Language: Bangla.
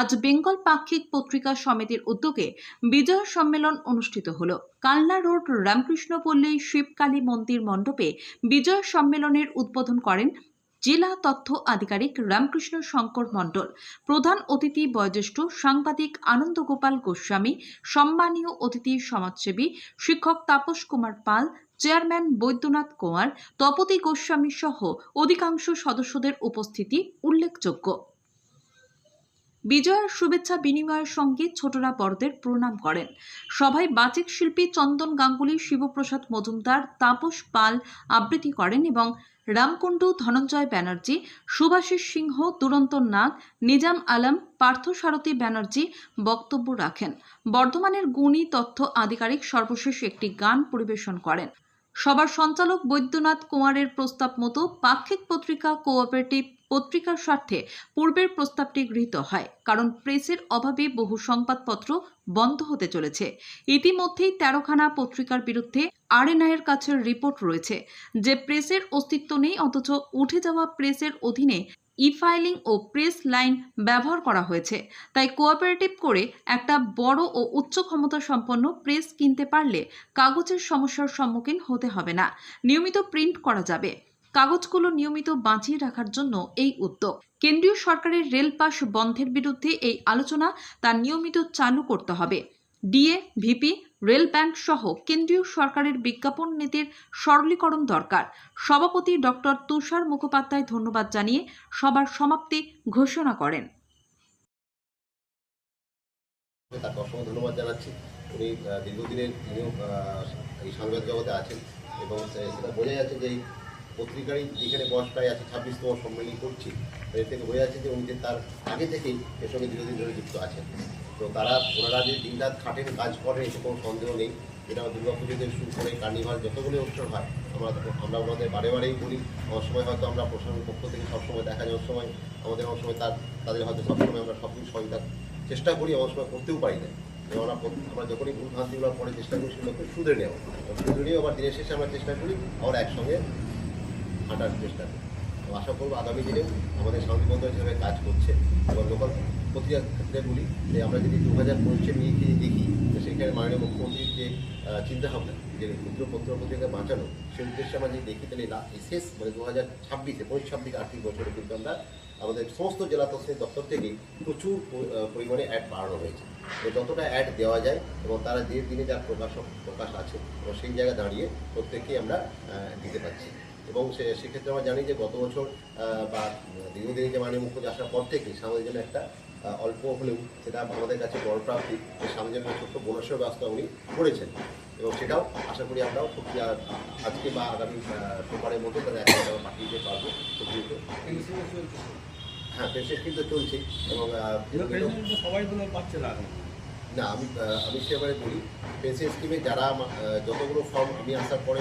আজ বেঙ্গল পাক্ষিক পত্রিকা সমিতির উদ্যোগে বিজয় সম্মেলন অনুষ্ঠিত হল। কালনা রোড রামকৃষ্ণপল্লী শিবকালী মন্দির মণ্ডপে বিজয় সম্মেলনের উদ্বোধন করেন জেলা তথ্য আধিকারিক রামকৃষ্ণ শঙ্কর মণ্ডল। প্রধান অতিথি বয়োজ্যেষ্ঠ সাংবাদিক আনন্দ গোপাল গোস্বামী, সম্মানীয় অতিথি সমাজসেবী শিক্ষক তাপস কুমার পাল, চেয়ারম্যান বৈদ্যনাথ কুমার তপতি গোস্বামী সহ অধিকাংশ সদস্যদের উপস্থিতি উল্লেখযোগ্য। বিজয়ের শুভেচ্ছা বিনিময়ের সঙ্গে ছোটরা বড়দের প্রণাম করেন। সভায় বাচিক শিল্পী চন্দন গাঙ্গুলি, শিবপ্রসাদ মজুমদার, তাপস পাল আবৃত্তি করেন এবং রামকুণ্ডু, ধনঞ্জয় ব্যানার্জি, সুভাষিস সিংহ, দুরন্ত নাগ, নিজাম আলম পার্থসারথী ব্যানার্জি বক্তব্য রাখেন। বর্ধমানের গুণী তথ্য আধিকারিক সর্বশেষ একটি গান পরিবেশন করেন। সবার সঞ্চালক বৈদ্যনাথ কুমারের প্রস্তাব মতো পাক্ষিক পত্রিকা কোঅপারেটিভ পত্রিকার স্বার্থে পূর্বের প্রস্তাবটি গৃহীত হয়, কারণ প্রেসের অভাবে বহু সংবাদপত্র বন্ধ হতে চলেছে। ইতিমধ্যেই তেরোখানা পত্রিকার বিরুদ্ধে আরএনআইয়ের কাছে রিপোর্ট রয়েছে, যে প্রেসের অস্তিত্ব নেই, অথচ উঠে যাওয়া প্রেসের অধীনে ই ফাইলিং ও প্রেস লাইন ব্যবহার করা হয়েছে। তাই কোঅপারেটিভ করে একটা বড় ও উচ্চ ক্ষমতা সম্পন্ন প্রেস কিনতে পারলে কাগজের সমস্যার সম্মুখীন হতে হবে না। নিয়মিত প্রিন্ট করা যাবে। কাগজগুলো নিয়মিত বাঁচিয়ে রাখার জন্য এই উদ্যোগ। কেন্দ্রীয় সরকারের রেল পাস বন্ধের বিরুদ্ধে এই আলোচনা তা নিয়মিত চালু করতে হবে। ডিএ, ভিপি রেল ব্যাংক সহ কেন্দ্রীয় সরকারের বিজ্ঞাপন নীতির সরলীকরণ দরকার। সভাপতি ডক্টর তুষার মুখোপাধ্যায় ধন্যবাদ জানিয়ে সবার সমাপ্তি ঘোষণা করেন। তাকে অসংখ্য ধন্যবাদ জানাচ্ছি। উনি দীর্ঘদিনের তিনিও এই সংবাদ জগতে আছেন এবং সেটা বোঝা যাচ্ছে যে পত্রিকারই যেখানে বয়স প্রায় আছে, ছাব্বিশতম সম্মেলন করছি। এর থেকে বোঝা যাচ্ছে যে উনি যে তার আগে থেকেই এর সঙ্গে দীর্ঘদিন ধরে যুক্ত আছেন। তো তারা ওনারা যে দিনরাত খাটেন কাজ করেন এতে কোনো সন্দেহ নেই। যেটা দুর্গা পুজোতে শুরু করে, কার্নিভাল যতগুলি অনুষ্ঠান হয়, আমরা আমরা ওনাদের বারে বারেই বলি। আমার সময় হয়তো আমরা প্রশাসনের পক্ষ থেকে সবসময় দেখা যাওয়ার সময় আমাদের, অনেক সময় তার, তাদের হয়তো সবসময় আমরা সব কিছু সহযোগিতা চেষ্টা করি আমার সময় করতেও পারি না। আমরা আমরা যখনই ভুল ভ্রান্তিগুলো পরে চেষ্টা করি, সেগুলোকে শুধরে নেওয়া। শুধরে নিয়ে আবার দিনের শেষে আমরা চেষ্টা করি, আবার একসঙ্গে হাঁটার চেষ্টা করি তো আশা করব আগামী দিনেও আমাদের শান্তি বন্ধ হিসেবে কাজ করছে এবং লোকাল পত্রিকার ক্ষেত্রে বলি যে আমরা যদি দু হাজার পঁচিশে নিয়ে গিয়ে দেখি, যে সেখানে মাননীয় মুখ্যমন্ত্রীর যে চিন্তাভাবনা, যে ক্ষুদ্র পত্র পত্রিকা বাঁচানো, সেই উদ্দেশ্যে আমরা যদি দেখি, তাহলে শেষ মানে দু হাজার ছাব্বিশে পঁচিশ ছাব্বিশ আর্থিক বছরে কিন্তু আমরা আমাদের সমস্ত জেলা তহসিল দপ্তর থেকে প্রচুর পরিমাণে অ্যাড বাড়ানো হয়েছে। তো যতটা অ্যাড দেওয়া যায় এবং তারা যে দিনে যার প্রকাশ প্রকাশ আছে, এবং সেই জায়গায় দাঁড়িয়ে প্রত্যেককেই আমরা দিতে পারছি। এবং সে সেক্ষেত্রে আমরা জানি যে গত বছর বা দীর্ঘদিন যে মাননীয় মুখ্যমন্ত্রী আসার পর থেকে সামনের জন্য একটা অল্প হলেও সেটা আমাদের কাছে বড় প্রাপ্তি সামনের জন্য ছোট্ট বোনাসের ব্যবস্থা উনি করেছেন। এবং সেটাও আশা করি আমরাও খুব আজকে বা আগামী সোমবারের মধ্যে তাদের একটা আমরা পাঠিয়ে দিতে পারব। খুব দ্রুত। হ্যাঁ পেনশন কিন্তু চলছে এবং সবাই পাচ্ছে না না আমি আমি সেবারে বলি পেনশন স্কিমে যারা যতগুলো ফর্ম আমি আসার পরে